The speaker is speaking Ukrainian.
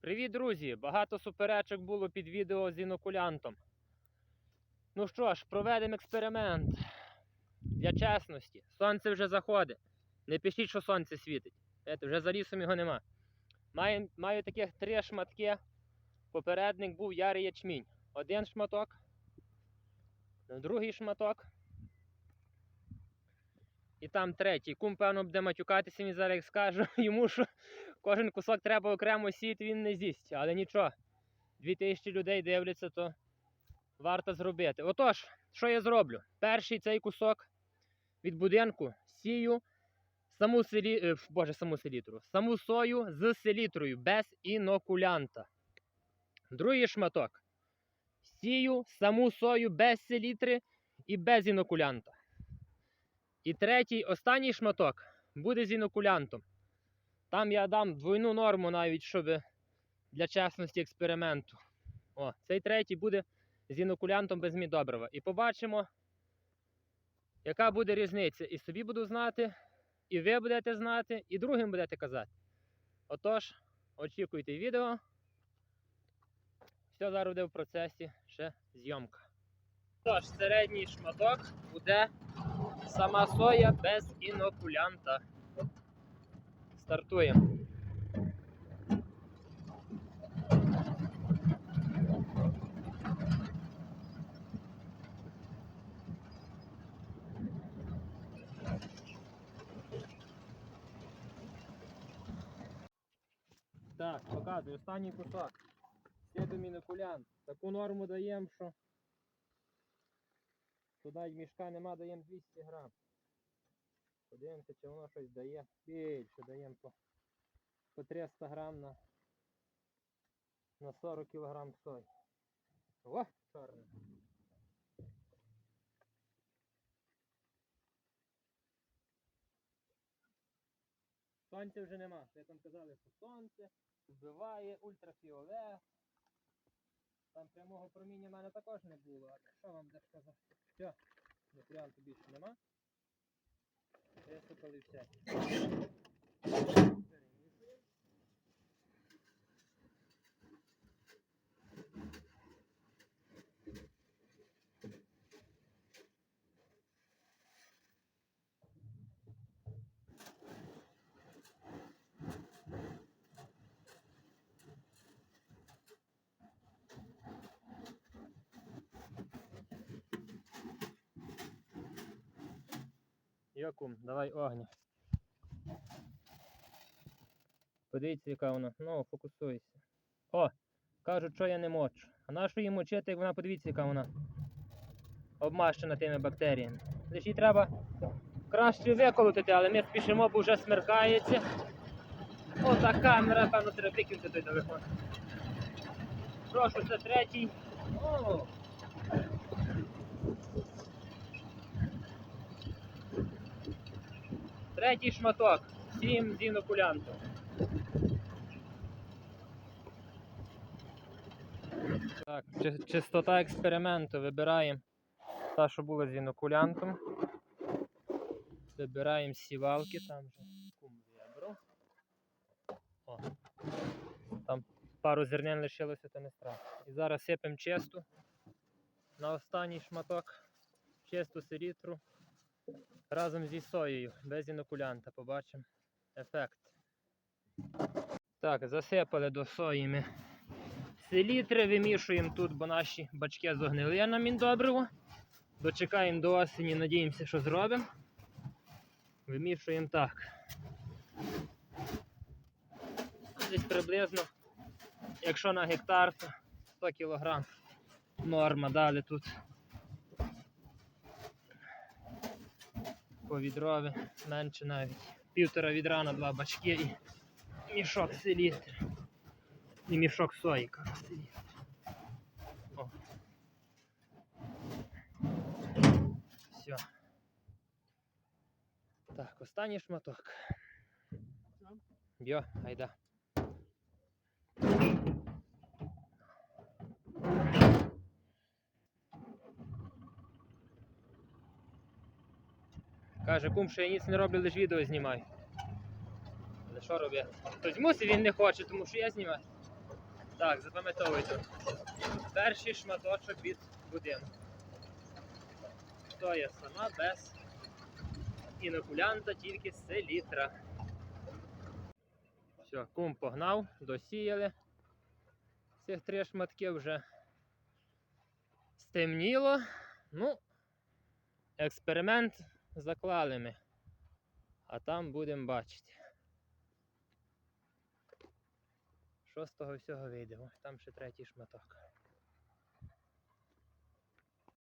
Привіт, друзі! Багато суперечок було під відео з інокулянтом. Ну що ж, проведемо експеримент. Для чесності. Сонце вже заходить. Не пишіть, що сонце світить. Знаєте, вже за лісом його нема. Маю, маю таких три шматки. Попередник був ярий ячмінь. Один шматок, другий шматок. І там третій. Кум, певно, буде матюкатися, він зараз скажу йому, що кожен кусок треба окремо сіяти, він не з'їсть. Але нічого, 2000 людей дивляться, то варто зробити. Отож, що я зроблю? Перший цей кусок від будинку сію саму селі... е, Боже, саму селітру. Саму сою з селітрою, без інокулянта. Другий шматок. Сію саму сою без селітри і без інокулянта. І третій, останній шматок буде з інокулянтом. Там я дам двойну норму навіть, щоб для чесності експерименту. О, цей третій буде з інокулянтом без мідобрива. І побачимо, яка буде різниця. І собі буду знати, і ви будете знати, і другим будете казати. Отож, очікуйте відео. Все зараз буде в процесі ще зйомка. Тож, середній шматок буде сама соя без інокулянта. Стартуємо. Так, показую, останній кусок. Слідом інокулянт. Таку норму даємо, що туди мішка нема, даємо 200 грам. Подивимося, чи воно щось дає. Більше даємо по, по 300 грам на, на 40 кілограм сой. О, чорне. Сонця вже нема. Як там казали, що сонце вбиває ультрафіолет. Там прямого проміння в мене також не було, а що вам де сказати? Все, варіанту більше нема. Висипали все. Йокум, давай огня. Подивіться, яка вона. Ну, фокусуйся. О! Кажуть, що я не мочу. А на що її мочити, як вона подивіться, яка вона обмащена тими бактеріями. Лише її треба краще виколотити, але ми спішимо, бо вже смеркається. О, та камера, певно, треба викинути той телефон. Прошу, це третій. О! Третій шматок. Сім з інокулянтом. Так, чи- чистота експерименту. Вибираємо та, що була з інокулянтом. Вибираємо сівалки, там же кум вибрав. О. Там пару зернин лишилося, то не страшно. І зараз сипемо чисту на останній шматок. Чисту селітру разом зі соєю, без інокулянта. Побачимо ефект. Так, засипали до сої ми селітри, вимішуємо тут, бо наші бачки зогнили на міндобриво. Дочекаємо до осені, надіємося, що зробимо. Вимішуємо так. Десь приблизно, якщо на гектар, то 100 кг норма. Далі тут по відрові, менше навіть. Півтора відра на два бачки і мішок селістр. І мішок сої. О. Все. Так, останній шматок. Йо, айда. Каже, кум, що я ніц не роблю, лише відео знімаю. Але що робити? Хтось мусить, він не хоче, тому що я знімаю. Так, запам'ятовуйте. Перший шматочок від будинку. То є сама без інокулянта, тільки селітра. Все, кум погнав, досіяли. Цих три шматки вже стемніло. Ну, експеримент заклали ми. А там будемо бачити. Що з того всього вийде? Ось там ще третій шматок.